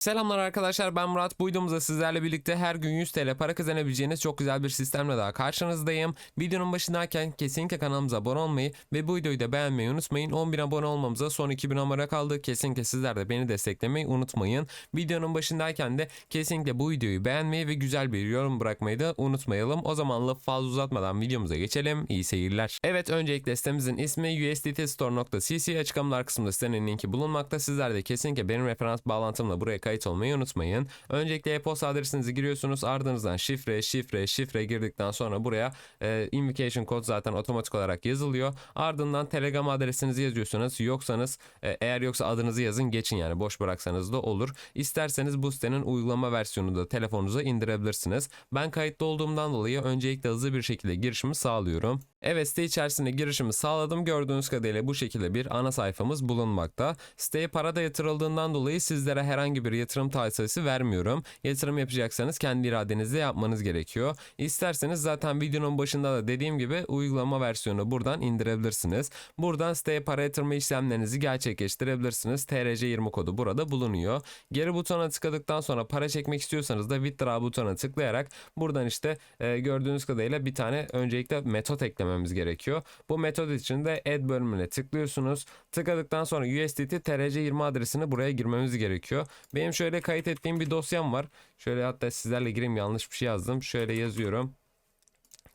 Selamlar arkadaşlar ben Murat. Bu videomuzda sizlerle birlikte her gün 100 TL para kazanabileceğiniz çok güzel bir sistemle daha karşınızdayım. Videonun başındayken kesinlikle kanalımıza abone olmayı ve bu videoyu da beğenmeyi unutmayın. 10.000 abone olmamıza son 2000 abone kaldı. Kesinlikle sizler de beni desteklemeyi unutmayın. Videonun başındayken de kesinlikle bu videoyu beğenmeyi ve güzel bir yorum bırakmayı da unutmayalım. O zaman lafı fazla uzatmadan videomuza geçelim. İyi seyirler. Evet öncelikle sitemizin ismi usdtstore.cc açıklamalar kısmında sitenin linki bulunmakta. Sizler de kesinlikle benim referans bağlantımla buraya kayıt olmayı unutmayın. Öncelikle e-posta adresinizi giriyorsunuz. Ardınızdan şifre, şifre, şifre girdikten sonra buraya e, invocation kod zaten otomatik olarak yazılıyor. Ardından Telegram adresinizi yazıyorsunuz. Yoksanız e, eğer yoksa adınızı yazın geçin yani boş bıraksanız da olur. İsterseniz bu sitenin uygulama versiyonunu da telefonunuza indirebilirsiniz. Ben kayıtlı olduğumdan dolayı öncelikle hızlı bir şekilde girişimi sağlıyorum. Evet site içerisinde girişimi sağladım. Gördüğünüz kadarıyla bu şekilde bir ana sayfamız bulunmakta. Siteye para da yatırıldığından dolayı sizlere herhangi bir yatırım tavsiyesi vermiyorum. Yatırım yapacaksanız kendi iradenizle yapmanız gerekiyor. İsterseniz zaten videonun başında da dediğim gibi uygulama versiyonu buradan indirebilirsiniz. Buradan siteye para yatırma işlemlerinizi gerçekleştirebilirsiniz. TRC20 kodu burada bulunuyor. Geri butona tıkladıktan sonra para çekmek istiyorsanız da withdraw butonuna tıklayarak buradan işte e, gördüğünüz kadarıyla bir tane öncelikle metot eklememiz gerekiyor. Bu metot için de add bölümüne tıklıyorsunuz. Tıkladıktan sonra USDT TRC20 adresini buraya girmemiz gerekiyor. Benim şöyle kayıt ettiğim bir dosyam var. Şöyle hatta sizlerle gireyim yanlış bir şey yazdım. Şöyle yazıyorum.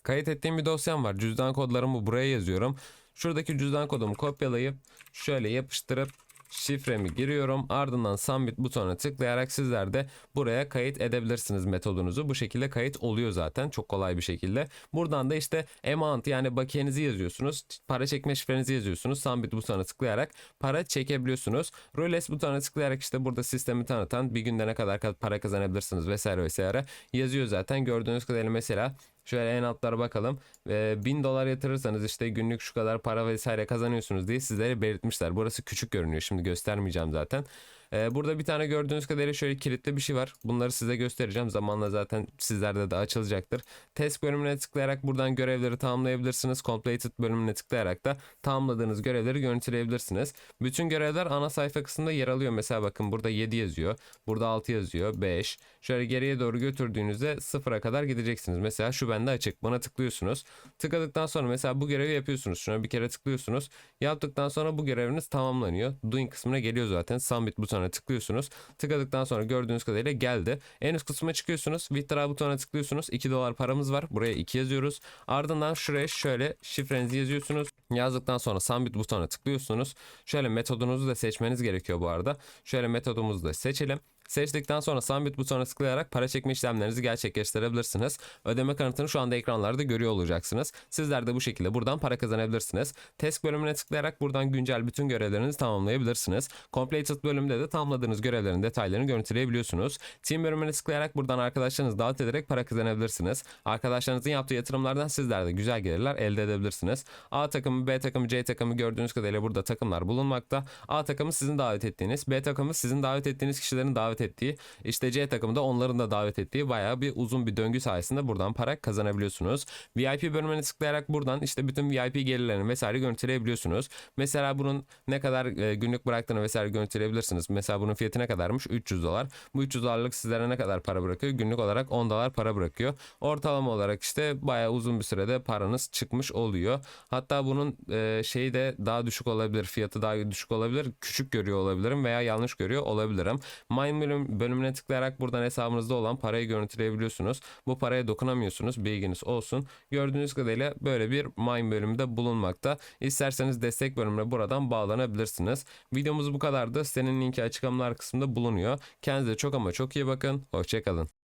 Kayıt ettiğim bir dosyam var. Cüzdan kodlarımı buraya yazıyorum. Şuradaki cüzdan kodumu kopyalayıp şöyle yapıştırıp şifremi giriyorum. Ardından submit butonuna tıklayarak sizler de buraya kayıt edebilirsiniz metodunuzu. Bu şekilde kayıt oluyor zaten çok kolay bir şekilde. Buradan da işte amount yani bakiyenizi yazıyorsunuz. Para çekme şifrenizi yazıyorsunuz. Submit butonuna tıklayarak para çekebiliyorsunuz. Roles butonuna tıklayarak işte burada sistemi tanıtan bir günde ne kadar para kazanabilirsiniz vesaire vesaire yazıyor zaten. Gördüğünüz kadarıyla mesela Şöyle en altlara bakalım. Ee, 1000 dolar yatırırsanız işte günlük şu kadar para vesaire kazanıyorsunuz diye sizlere belirtmişler. Burası küçük görünüyor. Şimdi göstermeyeceğim zaten. Ee, burada bir tane gördüğünüz kadarıyla şöyle kilitli bir şey var. Bunları size göstereceğim. Zamanla zaten sizlerde de açılacaktır. Test bölümüne tıklayarak buradan görevleri tamamlayabilirsiniz. Completed bölümüne tıklayarak da tamamladığınız görevleri görüntüleyebilirsiniz. Bütün görevler ana sayfa kısmında yer alıyor. Mesela bakın burada 7 yazıyor. Burada 6 yazıyor. 5. Şöyle geriye doğru götürdüğünüzde 0'a kadar gideceksiniz. Mesela şu bende açık. Buna tıklıyorsunuz. Tıkladıktan sonra mesela bu görevi yapıyorsunuz. Şuna bir kere tıklıyorsunuz. Yaptıktan sonra bu göreviniz tamamlanıyor. Doing kısmına geliyor zaten. Submit butonuna tıklıyorsunuz. Tıkladıktan sonra gördüğünüz kadarıyla geldi. En üst kısma çıkıyorsunuz. Withdraw butonuna tıklıyorsunuz. 2 dolar paramız var. Buraya 2 yazıyoruz. Ardından şuraya şöyle şifrenizi yazıyorsunuz. Yazdıktan sonra submit butonuna tıklıyorsunuz. Şöyle metodunuzu da seçmeniz gerekiyor bu arada. Şöyle metodumuzu da seçelim. Seçtikten sonra Submit butonuna tıklayarak para çekme işlemlerinizi gerçekleştirebilirsiniz. Ödeme kanıtını şu anda ekranlarda görüyor olacaksınız. Sizler de bu şekilde buradan para kazanabilirsiniz. Test bölümüne tıklayarak buradan güncel bütün görevlerinizi tamamlayabilirsiniz. Completed bölümde de tamamladığınız görevlerin detaylarını görüntüleyebiliyorsunuz. Team bölümüne tıklayarak buradan arkadaşlarınızı davet ederek para kazanabilirsiniz. Arkadaşlarınızın yaptığı yatırımlardan sizler de güzel gelirler elde edebilirsiniz. A takımı, B takımı, C takımı gördüğünüz kadarıyla burada takımlar bulunmakta. A takımı sizin davet ettiğiniz, B takımı sizin davet ettiğiniz kişilerin davet ettiği, işte C takımı da onların da davet ettiği bayağı bir uzun bir döngü sayesinde buradan para kazanabiliyorsunuz. VIP bölümüne tıklayarak buradan işte bütün VIP gelirlerini vesaire görüntüleyebiliyorsunuz. Mesela bunun ne kadar e, günlük bıraktığını vesaire görüntüleyebilirsiniz. Mesela bunun fiyatı ne kadarmış? 300 dolar. Bu 300 dolarlık sizlere ne kadar para bırakıyor? Günlük olarak 10 dolar para bırakıyor. Ortalama olarak işte bayağı uzun bir sürede paranız çıkmış oluyor. Hatta bunun e, şeyi de daha düşük olabilir. Fiyatı daha düşük olabilir. Küçük görüyor olabilirim veya yanlış görüyor olabilirim. Mine bölüm, bölümüne tıklayarak buradan hesabınızda olan parayı görüntüleyebiliyorsunuz. Bu paraya dokunamıyorsunuz. Bilginiz olsun. Gördüğünüz kadarıyla böyle bir mine bölümünde bulunmakta. İsterseniz destek bölümüne buradan bağlanabilirsiniz. Videomuz bu kadardı. Sitenin linki açıklamalar kısmında bulunuyor. Kendinize çok ama çok iyi bakın. Hoşçakalın.